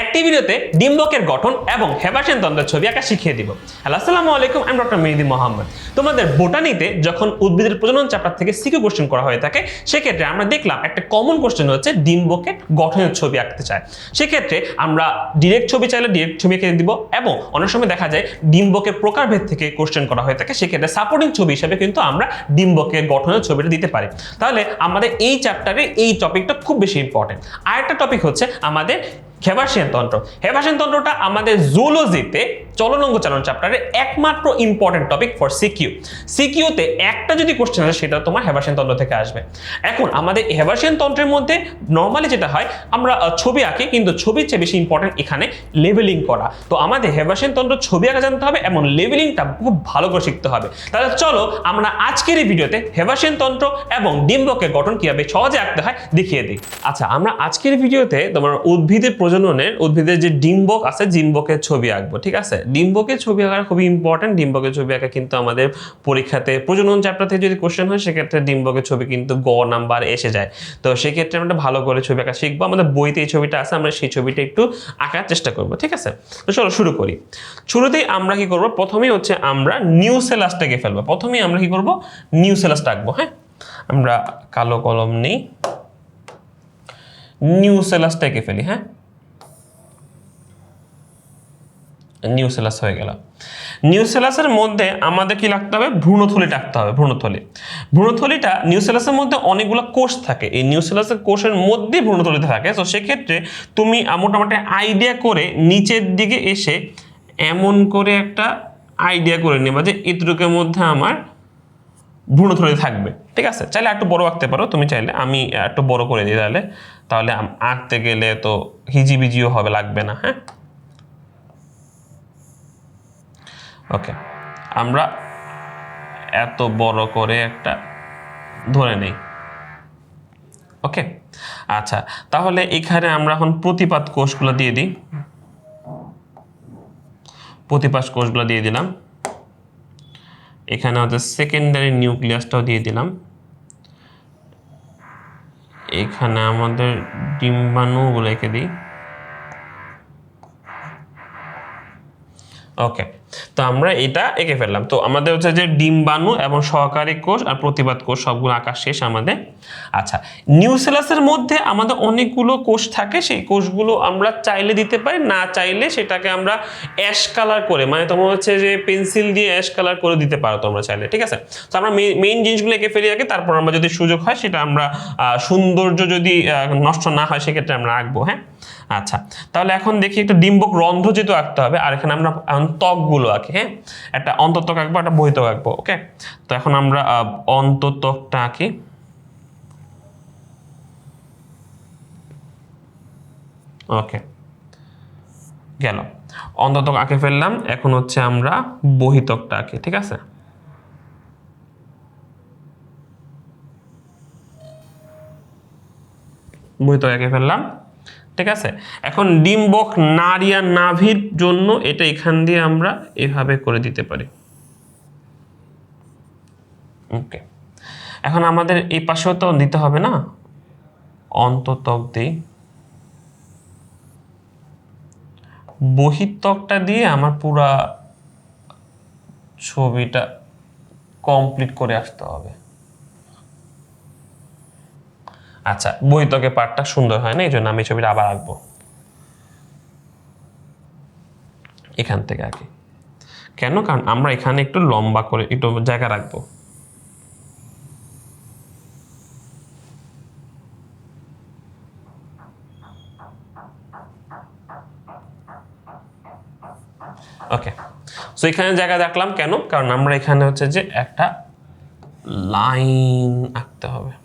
একটি ভিডিওতে ডিম্বকের গঠন এবং হেবাসেন তন্ত্রের ছবি আঁকা শিখিয়ে দিব। হ্যালো, আসসালামু আলাইকুম, আমি ডক্টর মেহেদি মোহাম্মদ। তোমাদের বোটানিতে যখন উদ্ভিদের প্রজনন চ্যাপ্টার থেকে সিকিউ কোশ্চেন করা হয়ে থাকে, সেক্ষেত্রে আমরা দেখলাম একটা কমন কোশ্চেন হচ্ছে ডিম্বকের গঠনের ছবি আঁকতে চায়। সেক্ষেত্রে আমরা ডিরেক্ট ছবি চাইলে ডিরেক্ট ছবি এঁকে দিব এবং অনেক সময় দেখা যায় ডিম্বকের প্রকারভেদ থেকে কোশ্চেন করা হয়ে থাকে, সেক্ষেত্রে সাপোর্টিং ছবি হিসেবে কিন্তু আমরা ডিম্বকের গঠনের ছবিটা দিতে পারি। তাহলে আমাদের এই চ্যাপ্টারে এই টপিকটা খুব বেশি ইম্পর্টেন্ট আরেকটা টপিক হচ্ছে আমাদের হেবাসিয়ান তন্ত্র। হেবাসিয়ান তন্ত্রটা আমাদের জুলজিতে চলনঙ্গ চালন চ্যাপ্টারে একমাত্র ইম্পর্টেন্ট টপিক ফর সিকিউ সিকিউতে একটা যদি কোশ্চেন আসে, সেটা তোমার হেবাসিয়ান তন্ত্র থেকে আসবে। এখন আমাদের হেবাসিয়ান তন্ত্রের মধ্যে নর্মালি যেটা হয়, আমরা ছবি আঁকি, কিন্তু ছবির চেয়ে বেশি ইম্পর্টেন্ট এখানে লেভেলিং করা। তো আমাদের হেবাসিয়ান তন্ত্র ছবি আঁকা জানতে হবে এবং লেভেলিংটা খুব ভালো করে শিখতে হবে। তাহলে চলো আমরা আজকের এই ভিডিওতে হেবাসিয়ান তন্ত্র এবং ডিম্বকের গঠন কীভাবে সহজে আঁকতে হয় দেখিয়ে দিই। আচ্ছা আমরা আজকের ভিডিওতে তোমার উদ্ভিদের প্রজননের, উদ্ভিদের যে ডিম্বক আছে ডিম্বকের ছবি আঁকবো, ঠিক আছে? ডিম্বকের ছবি আঁকা খুবই ইম্পর্টেন্ট ডিম্বকের ছবি আঁকা কিন্তু আমাদের পরীক্ষাতে প্রজনন চ্যাপ্টার থেকে যদি কোশ্চেন হয়, সেক্ষেত্রে ডিম্বকের ছবি কিন্তু গ নাম্বার এসে যায়। তো সেক্ষেত্রে আমরা ভালো করে ছবি আঁকা শিখব। আমাদের বইতে এই ছবিটা আছে, আমরা সেই ছবিটা একটু আঁকার চেষ্টা করব, ঠিক আছে? তো চলো শুরু করি। শুরুতেই আমরা কি করব? প্রথমেই হচ্ছে আমরা নিউ সেলাসটাকে ফেলব। প্রথমেই আমরা কি করব? নিউ সেলাসটা আঁকবো হ্যাঁ? আমরা কালো কলম নেই নিউ সেলাসটাকে ফেলি হ্যাঁ? নিউ সেলাস হয়ে গেল। নিউ সেলাসের মধ্যে আমাদের কি রাখতে হবে? ভ্রূণথলি রাখতে হবে, ভ্রূণথলি। ভ্রূণথলিটা নিউ সেলাসের মধ্যে অনেকগুলো কোষ থাকে। এই নিউ সেলাসের কোষের মধ্যে ভ্রূণথলিতে থাকে। তো সেক্ষেত্রে তুমি মোটামুটি আইডিয়া করে নিচের দিকে এসে এমন করে একটা আইডিয়া করে নেবা যে এতটুকুর মধ্যে আমার ভ্রূণথলি থাকবে। ঠিক আছে? চাইলে একটু বড় আঁকতে পারো। তুমি চাইলে আমি একটু বড় করে দিই তাহলে। তাহলে আঁকতে গেলে তো হিজিবিজিও হবে, লাগবে না হ্যাঁ? ওকে আমরা এত বড় করে একটা ধরে নেই। ওকে আচ্ছা তাহলে এখানে আমরা এখন প্রতিপাদ কোষগুলো দিয়ে দিই। প্রতিপাদ কোষগুলো দিয়ে দিলাম। এখানে হচ্ছে সেকেন্ডারি নিউক্লিয়াসটাও দিয়ে দিলাম। এখানে আমাদের ডিম্বাণুগুলো এঁকে দিই। ওকে তো আমরা এটা এঁকে ফেললাম। তো আমাদের হচ্ছে যে ডিম্বাণু এবং সহকারী কোষ আর প্রতিবাদ কোষ সবগুলো আঁকা শেষ আমাদের। আচ্ছা নিউসেলাসের মধ্যে আমাদের অনেকগুলো কোষ থাকে, সেই কোষগুলো আমরা চাইলে দিতে পারি, না চাইলে সেটাকে আমরা অ্যাশ কালার করে মানে তোমার হচ্ছে যে পেন্সিল দিয়ে অ্যাশ কালার করে দিতে পারো তোমরা চাইলে, ঠিক আছে? তো আমরা মেইন জিনিসগুলো এঁকে ফেলি আগে, তারপর আমরা যদি সুযোগ হয় সেটা আমরা সৌন্দর্য যদি নষ্ট না হয়, সেক্ষেত্রে আমরা আঁকবো হ্যাঁ? আচ্ছা তাহলে এখন দেখি একটু ডিম্বক রন্ধ্র যেহেতু আঁকতে হবে, আর এখানে আমরা ত্বকগুলো আঁকি হ্যাঁ? একটা অন্তত্বক আঁকবো, একটা বহিতক আঁকবো ওকে তো এখন আমরা অন্তত্বকটা আঁকি। ওকে গেল। অন্ততক আঁকে ফেললাম, এখন হচ্ছে আমরা বহিতকটা আঁকি, ঠিক আছে? বহিতক আঁকে ফেললাম। ঠিক আছে? এখন ডিম্বক নারিয়া নাভির জন্য এটা এখান দিয়ে আমরা এভাবে করে দিতে পারি। ওকে। এখন আমাদের এই পাশেও তো দিতে হবে না? অন্ততক দিই বহিত্বকটা দিয়ে আমার পুরা ছবিটা কমপ্লিট করে আসতে হবে। আচ্ছা বহিত্বকের পার্টটা সুন্দর হয় না? এই জন্য আমি ছবিটা আবার আঁকবো। এখান থেকে আঁকি। কেন? কারণ আমরা এখানে একটু লম্বা করে একটু জায়গা রাখব। ওকে সো এখানে জায়গা রাখলাম কেন? কারণ আমরা এখানে হচ্ছে যে একটা লাইন আঁকতে হবে।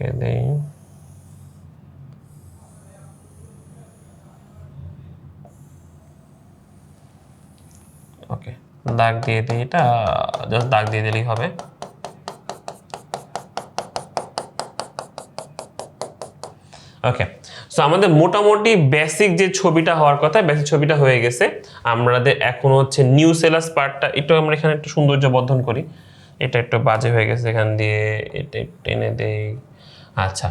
এঁকে দেই ওকে দাগ দিয়ে দিই এটা জাস্ট দাগ দিয়ে দিলেই হবে। ওকে সো আমাদের মোটামুটি বেসিক যে ছবিটা হওয়ার কথা বেসিক ছবিটা হয়ে গেছে। আমাদের এখন হচ্ছে নিউ সেলাস পার্টটা একটু আমরা এখানে একটু সৌন্দর্য বর্ধন করি। এটা একটু বাজে হয়ে গেছে এখান দিয়ে, এটা টেনে দেই। আচ্ছা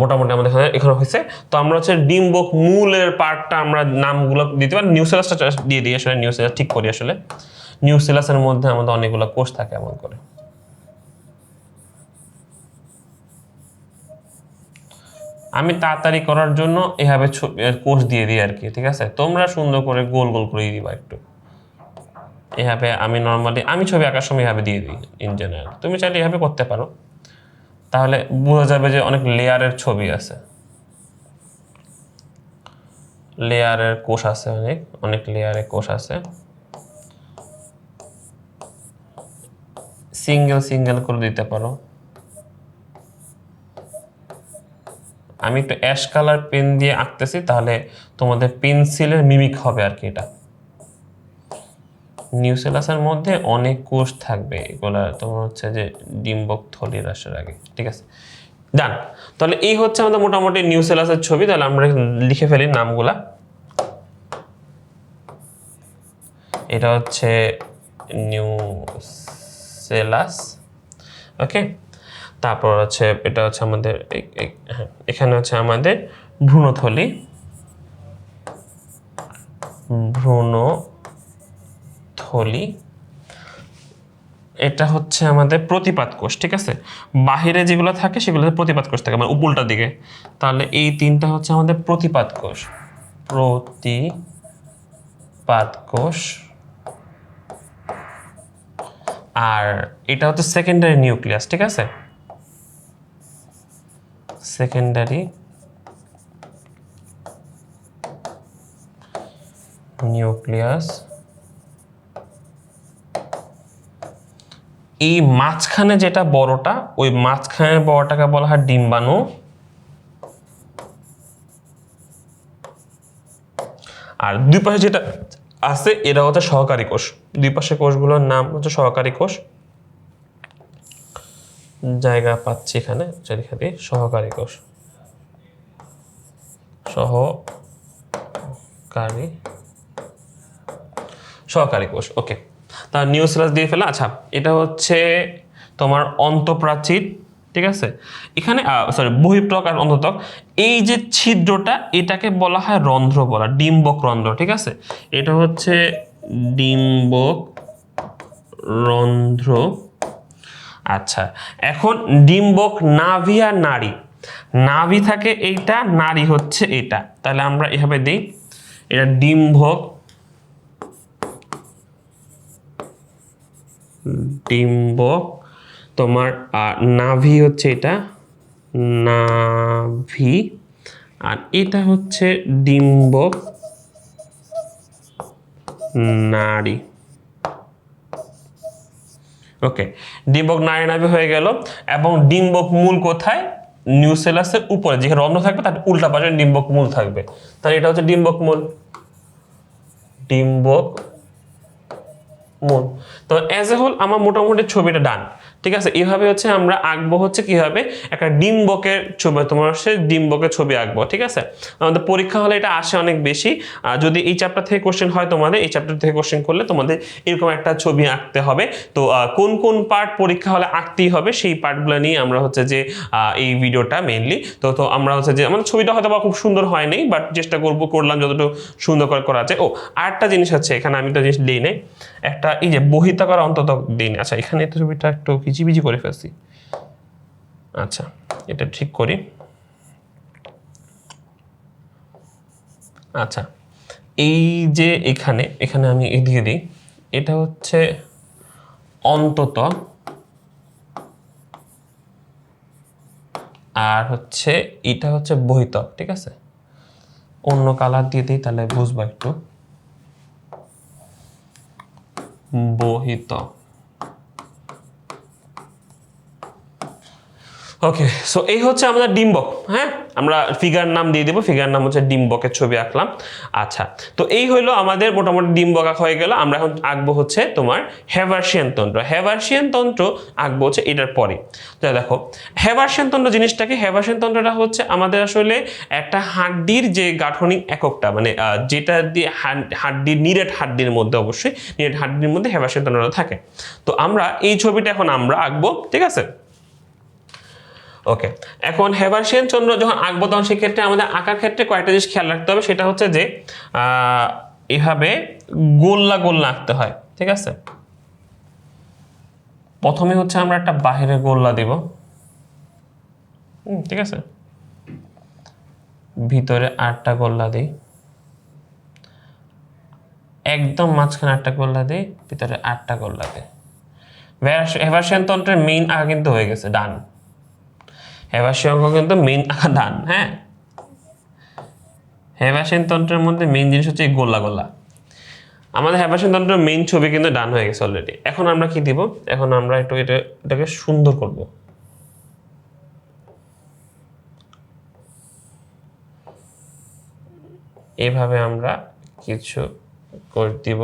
মোটামুটি আমাদের এখানে এখানে হয়েছে। তো আমরা হচ্ছে ডিম্বক মূলের পার্টটা আমরা নামগুলো দিতে পারি। নিউ সেলাসটা দিয়ে দিই আসলে নিউ সেলাস ঠিক করি আসলে। নিউ সেলাসের মধ্যে আমাদের অনেকগুলো কোষ থাকে এমন করে। আমি তাড়াতাড়ি করার জন্য এভাবে কোষ দিয়ে দিই আর কি, ঠিক আছে? তোমরা সুন্দর করে গোল গোল করে দিবা একটু। এভাবে আমি নর্মালি আমি ছবি আঁকার সময় এভাবে দিয়ে দিই ইন জেনারেল তুমি চাইলে এভাবে করতে পারো। তাহলে বোঝা যাবে যে অনেক লেয়ারের ছবি আছে। লেয়ারের কোষ আছে অনেক অনেক লেয়ারের কোষ আছে। সিঙ্গেল সিঙ্গেল করে দিতে পারো। আমি একটু অ্যাশ কালার পেন দিয়ে আঁকতেছি, তাহলে তোমাদের পেন্সিলের মিমিক হবে আর কি এটা। নিউসেলাসের মধ্যে অনেক কোষ থাকবে। এগুলা তোমার হচ্ছে যে ডিম্বক থলির আসার আগে ঠিক আছে? ডান তাহলে এই হচ্ছে আমাদের মোটামুটি নিউ নিউসেলাসের ছবি। তাহলে আমরা লিখে ফেলি নামগুলা। এটা হচ্ছে নিউ সেলাস ওকে তারপর হচ্ছে এটা হচ্ছে আমাদের হ্যাঁ, এখানে হচ্ছে আমাদের ভ্রূণথলি। ভ্রূণথলি এটা হচ্ছে আমাদের প্রতিপাদ কোষ, ঠিক আছে? বাহিরে যেগুলো থাকে সেগুলোতে প্রতিপাদ কোষ থাকে মানে উপলটা দিকে। তাহলে এই তিনটা হচ্ছে আমাদের প্রতিপাদ কোষ। প্রতিপাদ কোষ। আর এটা হচ্ছে সেকেন্ডারি নিউক্লিয়াস ঠিক আছে? সেকেন্ডারি নিউক্লিয়াস এই মাঝখানে যেটা বড়টা, ওই মাঝখানের বড়টাকে বলা হয় ডিম্বাণু। আর দুই পাশে যেটা আছে এরা হচ্ছে সহকারী কোষ। দুই পাশে কোষগুলোর নাম হচ্ছে সহকারী কোষ। জায়গা পাচ্ছি এখানে সহকারী কোষ। সহকারী। সহকারী কোষ, ওকে। তা নিউসিলাস দিয়ে ফেলা। আচ্ছা এটা হচ্ছে তোমার অন্তঃপ্রাচীর, ঠিক আছে? এখানে সরি বহিঃপ্রক আর অন্ততক। এই যে ছিদ্রটা, এটাকে বলা হয় রন্ধ্র বলা, ডিম্বক রন্ধ্র, ঠিক আছে? এটা হচ্ছে ডিম্বক রন্ধ্র। আচ্ছা এখন ডিম্বক নাভি আর নারী। নাভি থাকে এইটা, নারী হচ্ছে এটা। তাহলে আমরা এভাবে দিই। এটা ডিম্বক ডিম্বক তোমার আহ, নাভি হচ্ছে এটা নাভি আর এটা হচ্ছে ডিম্বক নারী। ওকে ডিম্বক নারী নাভি হয়ে গেল এবং ডিম্বক মূল কোথায়? নিউসেলাসের উপরে যেখানে রন্ধ্র থাকবে তার উল্টা পাশে ডিম্বক মূল থাকবে। তাহলে এটা হচ্ছে ডিম্বক মূল। ডিম্বক মূল তো অ্যাজ এ হোল আমার মোটামুটি ছবিটা ডান ঠিক আছে? এইভাবে হচ্ছে আমরা আঁকবো হচ্ছে কীভাবে একটা ডিম্বকের ছবি, তোমার হচ্ছে ডিম্বকের ছবি আঁকবো, ঠিক আছে? আমাদের পরীক্ষা হলে এটা আসে অনেক বেশি। যদি এই চ্যাপ্টার থেকে কোশ্চেন হয় তোমাদের, এই চ্যাপ্টার থেকে কোশ্চেন করলে তোমাদের এরকম একটা ছবি আঁকতে হবে। তো কোন কোন পার্ট পরীক্ষা হলে আঁকতেই হবে, সেই পার্টগুলো নিয়ে আমরা হচ্ছে যে এই ভিডিওটা মেইনলি তো তো আমরা হচ্ছে যে, আমাদের ছবিটা হয়তো বা খুব সুন্দর হয় নাই বাট চেষ্টা করব, করলাম যতটুকু সুন্দর করে করা যায়। ও, আরেকটা জিনিস আছে এখানে আমি একটা জিনিস দিই নাই। একটা, এই যে বহিতাকার অন্তত দিন আচ্ছা এখানে তো ছবিটা একটু কিচিবিচি করে ফেলছি। আচ্ছা এটা ঠিক করি। আচ্ছা এই যে এখানে এখানে আমি দিয়ে দিই। এটা হচ্ছে অন্তত আর হচ্ছে এটা হচ্ছে বহিতক ঠিক আছে? অন্য কালার দিয়ে দিই, তাহলে বুঝবা একটু। বহিত। ওকে সো এই হচ্ছে আমাদের ডিম্বক হ্যাঁ? আমরা ফিগার নাম দিয়ে দেবো ফিগার নাম হচ্ছে ডিম্বকের ছবি আঁকলাম। আচ্ছা তো এই হলো আমাদের মোটামুটি ডিম্বক আঁকা হয়ে গেল। আমরা এখন আঁকবো হচ্ছে তোমার হ্যাভার্সিয়ান তন্ত্র। হ্যাভার্সিয়ান তন্ত্র আঁকবো হচ্ছে এটার পরে। তো দেখো হ্যাভার্সিয়ান তন্ত্র জিনিসটাকে হ্যাভার্সিয়ান তন্ত্রটা হচ্ছে আমাদের আসলে একটা হাড্ডির যে গাঠনিক এককটা মানে যেটা দিয়ে হাড- হাড্ডির, নিরেট হাড্ডির মধ্যে অবশ্যই, নিরেট হাড্ডির মধ্যে হ্যাভার্সিয়ান তন্ত্রটা থাকে। তো আমরা এই ছবিটা এখন আমরা আঁকবো, ঠিক আছে? ওকে এখন হেভার্সিয়ান চন্দ্র যখন আঁকবো তখন সেক্ষেত্রে আমাদের আঁকার ক্ষেত্রে কয়েকটা জিনিস খেয়াল রাখতে হবে। সেটা হচ্ছে যে এভাবে গোল্লা গোল্লা আঁকতে হয়, ঠিক আছে? প্রথমে হচ্ছে আমরা একটা বাহিরে গোল্লা দিব। ঠিক আছে? ভিতরে আটটা গোল্লা দিই। একদম মাঝখানে আটটা গোল্লা দিই, ভিতরে আটটা গোল্লা দিই। হেভার্সিয়ান তন্ত্রের মেইন আঁকা কিন্তু হয়ে গেছে ডান হেবাসী অঙ্ক কিন্তু হ্যাঁ? তন্ত্রের মধ্যে জিনিস হচ্ছে আমাদের তন্ত্রের ছবি কিন্তু ডান হয়ে গেছে অলরেডি এখন আমরা কি দিব? এখন আমরা একটু এটা, এটাকে সুন্দর করব। এভাবে আমরা কিছু কোষ দিব।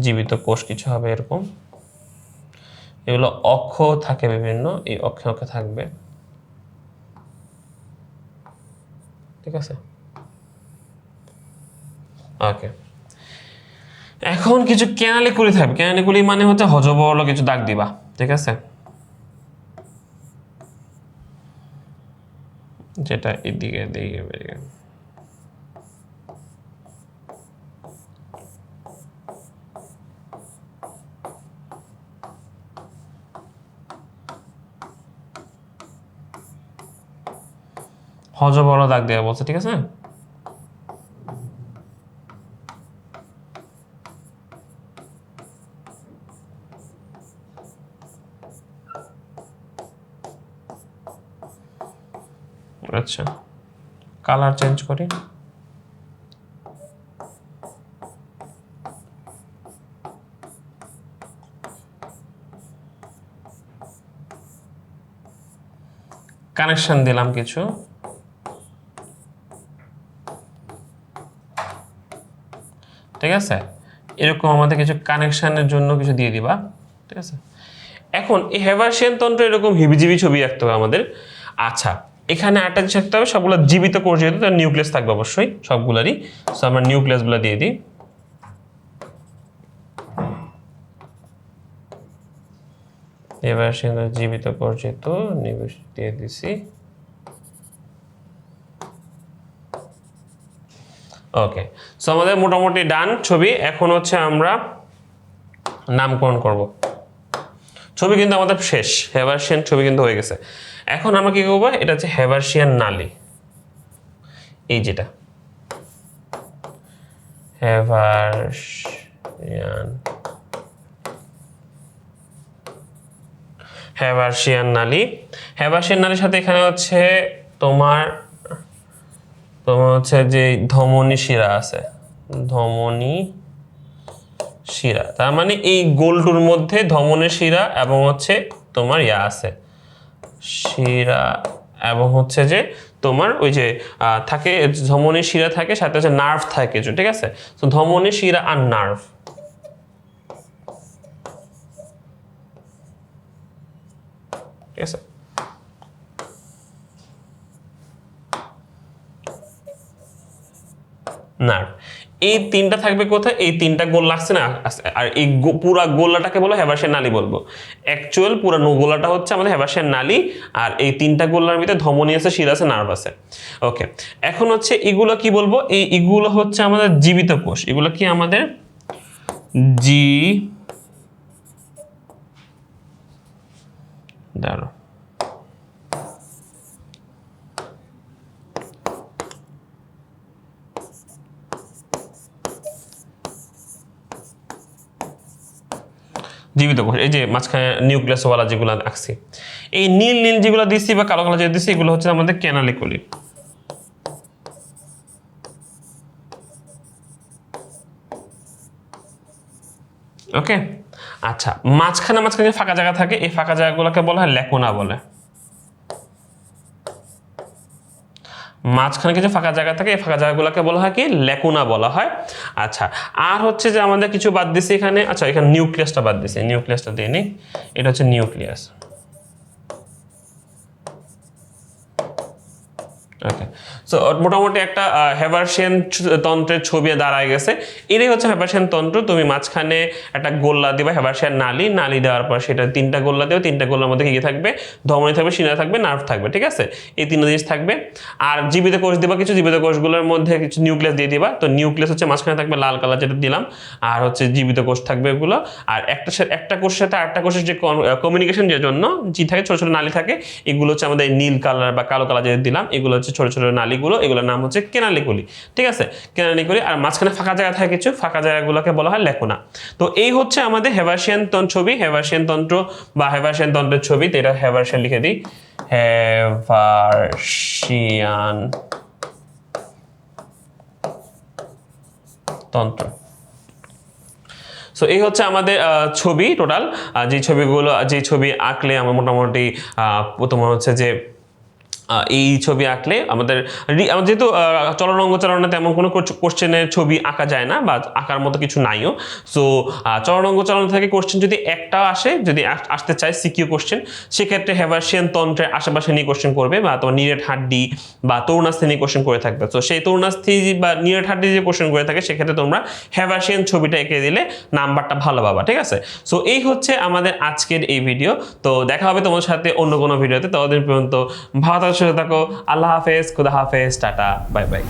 জীবিত কোষ কিছু হবে এরকম। এগুলো অক্ষ থাকে বিভিন্ন, এই অক্ষে অক্ষে থাকবে। ঠিক আছে? ওকে এখন কিছু কেনালি কুলি থাকবে। কেনালি কুলি মানে হচ্ছে হজবরল কিছু দাগ দিবা। ঠিক আছে? যেটা এদিকে এদিকে বেরিয়ে হজ বড় দাগ দেওয়া বলছে ঠিক আছে? আচ্ছা কালার চেঞ্জ করি। কানেকশন দিলাম কিছু। ঠিক আছে? এরকম আমাদের কিছু কানেকশনের জন্য কিছু দিয়ে দিবা, ঠিক আছে? এখন এই হেভার্সিয়ান তন্ত্র এরকম হিবিজিবি ছবি রাখতে হবে আমাদের। আচ্ছা এখানে আটটা জিনিস রাখতে হবে, সবগুলো জীবিত কোষ যেহেতু, তার নিউক্লিয়াস থাকবে অবশ্যই, সবগুলারই। সো আমরা নিউক্লিয়াসগুলো দিয়ে দিই। এবার সে জীবিত কোষ যেহেতু দিয়ে দিছি। ওকে সো আমাদের মোটামুটি ডান ছবি। এখন হচ্ছে আমরা নামকরণ করব। ছবি কিন্তু আমাদের শেষ। হেভার্সিয়ান ছবি কিন্তু হয়ে গেছে। এখন আমরা কি করব? এটা হচ্ছে হেভার্সিয়ান নালী। এই যেটা। হেভার্সিয়ান হেভার্সিয়ান নালী। হেভার্সিয়ান নালীর সাথে এখানে হচ্ছে তোমার তোমার হচ্ছে যে ধমনী শিরা আছে। ধমনী শিরা। তার মানে এই গোলটুর মধ্যে ধমনী শিরা এবং হচ্ছে তোমার ইয়া আছে। শিরা এবং হচ্ছে যে তোমার ওই যে থাকে, ধমনী শিরা থাকে, সাথে হচ্ছে নার্ভ থাকে ঠিক আছে? তো ধমনী শিরা আর নার্ভ ঠিক আছে? নার্ভ এই তিনটা থাকবে কোথায়? এই তিনটা গোল লাগছে না। আর এই পুরা গোল্লাটাকে বলো হেবাসের নালী বলব। অ্যাকচুয়াল পুরা নো- গোলাটা হচ্ছে আমাদের হেবাসের নালী, আর এই তিনটা গোল্লার ভিতরে ধমনী আছে, শিরা আছে, নার্ভ আছে। ওকে এখন হচ্ছে এগুলো কি বলব? এই এগুলো হচ্ছে আমাদের জীবিত কোষ। এগুলো কি আমাদের? জি দাঁড়ো জীবিত কোষ এই যে মাঝখানে নিউক্লিয়াসওয়ালা যেগুলো আঁকছি। এই নীল নীল যেগুলো দিচ্ছি বা কালো কালো যে দিচ্ছি এগুলো হচ্ছে আমাদের ক্যানালিকুলি ওকে আচ্ছা মাঝখানে মাঝখানে যে ফাঁকা জায়গা থাকে, এই ফাঁকা জায়গাগুলোকে বলা হয় ল্যাকোনা বলে। মাঝখানে কিছু ফাঁকা জায়গা থাকে, এই ফাঁকা জায়গাগুলোকে বলা হয় কি? লেকুনা বলা হয়। আচ্ছা আর হচ্ছে যে আমাদের কিছু বাদ দিছে এখানে। আচ্ছা এখানে নিউক্লিয়াসটা বাদ দিছে। নিউক্লিয়াসটা দিয়ে নিই এটা হচ্ছে নিউক্লিয়াস। ওকে সো মোটামুটি একটা হেভারশিয়ান তন্ত্রের ছবি দাঁড়ায় গেছে। এটাই হচ্ছে হেভারশিয়ান তন্ত্র। তুমি মাঝখানে একটা গোল্লা দিবা হেভারশিয়ান নালি। নালি দেওয়ার পর সেটা তিনটা গোল্লা দেবে তিনটা গোল্লার মধ্যে কি থাকবে? ধমনী থাকবে শিরা থাকবে নার্ভ থাকবে, ঠিক আছে? এই তিনটা জিনিস থাকবে। আর জীবিত কোষ দিবা, কিছু জীবিত কোষগুলোর মধ্যে কিছু নিউক্লিয়াস দিয়ে দিবা। তো নিউক্লিয়াস হচ্ছে মাঝখানে থাকবে লাল কালার যেটা দিলাম। আর হচ্ছে জীবিত কোষ থাকবে এগুলো আর একটা একটা কোষের সাথে আরেকটা কোষের যে কমিউনিকেশন যে জন্য জি থাকে, ছোটো ছোটো নালি থাকে, এগুলো হচ্ছে আমাদের নীল কালার বা কালো কালার যেটা দিলাম, এগুলো হচ্ছে ছোট ছোট নালীগুলো, এগুলোর নাম হচ্ছে কেনালিকুলি ঠিক আছে? কেনালিকুলি আর মাঝখানে ফাঁকা জায়গা থাকে কিছু, ফাঁকা জায়গাগুলোকে বলা হয় লেখোনা। তো এই হচ্ছে আমাদের হেভার্সিয়ান তন্ত্র ছবি হেভার্সিয়ান তন্ত্র বা হেভার্সিয়ান তন্ত্রের ছবি, তো এটা হেভার্সিয়ান লিখে দিই। হেভার্সিয়ান তন্ত্র। সো এই হচ্ছে আমাদের ছবি টোটাল যে ছবিগুলো, যে ছবি আঁকলে আমার মোটামুটি তোমার হচ্ছে যে এই ছবি আঁকলে আমাদের যেহেতু চলন অঙ্গ চালনে তেমন কোনো কোশ্চেনের ছবি আঁকা যায় না বা আঁকার মতো কিছু নাইও। সো চলন অঙ্গ চালন থেকে কোশ্চেন যদি একটা আসে, যদি আসতে চায় সিকিউ কোশ্চেন সেক্ষেত্রে হেভার্সিয়ান তন্ত্রের আশেপাশে নিয়ে কোশ্চেন করবে বা তোমার নিরেট হাড্ডি বা তরুণাস্থি নিয়ে কোশ্চেন করে থাকবে। তো সেই তরুণাস্থি বা নিরেট হাড্ডি যে কোশ্চেন করে থাকে, সেক্ষেত্রে তোমরা হেভার্সিয়ান ছবিটা এঁকে দিলে নাম্বারটা ভালো পাবা, ঠিক আছে? সো এই হচ্ছে আমাদের আজকের এই ভিডিও তো, দেখা হবে তোমার সাথে অন্য কোনো ভিডিওতে ততদিন পর্যন্ত ভালো সুস্থ থাকো। আল্লাহ হাফেজ খুদা হাফেজ টাটা বাই বাই।